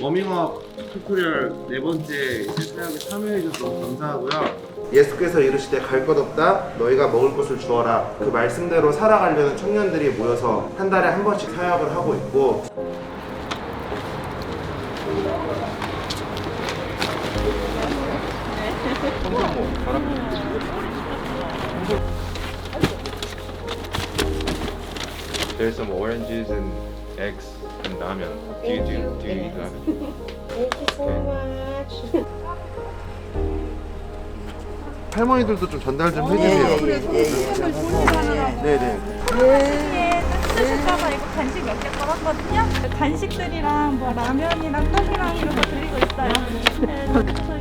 워밍업 튜토리얼 네 번째 사역에 참여해주셔서 너무 감사하고요. 예수께서 이르시되 갈 것 없다 너희가 먹을 것을 주어라 그 말씀대로 살아가려는 청년들이 모여서 한 달에 한 번씩 사역을 하고 있고 There's some oranges and eggs and ramen. Do you, do you, do you eat ramen? Thank you so much. 할머니들도 좀 전달 좀 해주세요. 네네. 쓰실까봐 이거 간식 몇 개 걸었거든요. 간식들이랑 뭐 라면이랑 떡이랑 이런 거 드리고 있어요. 네, 그래서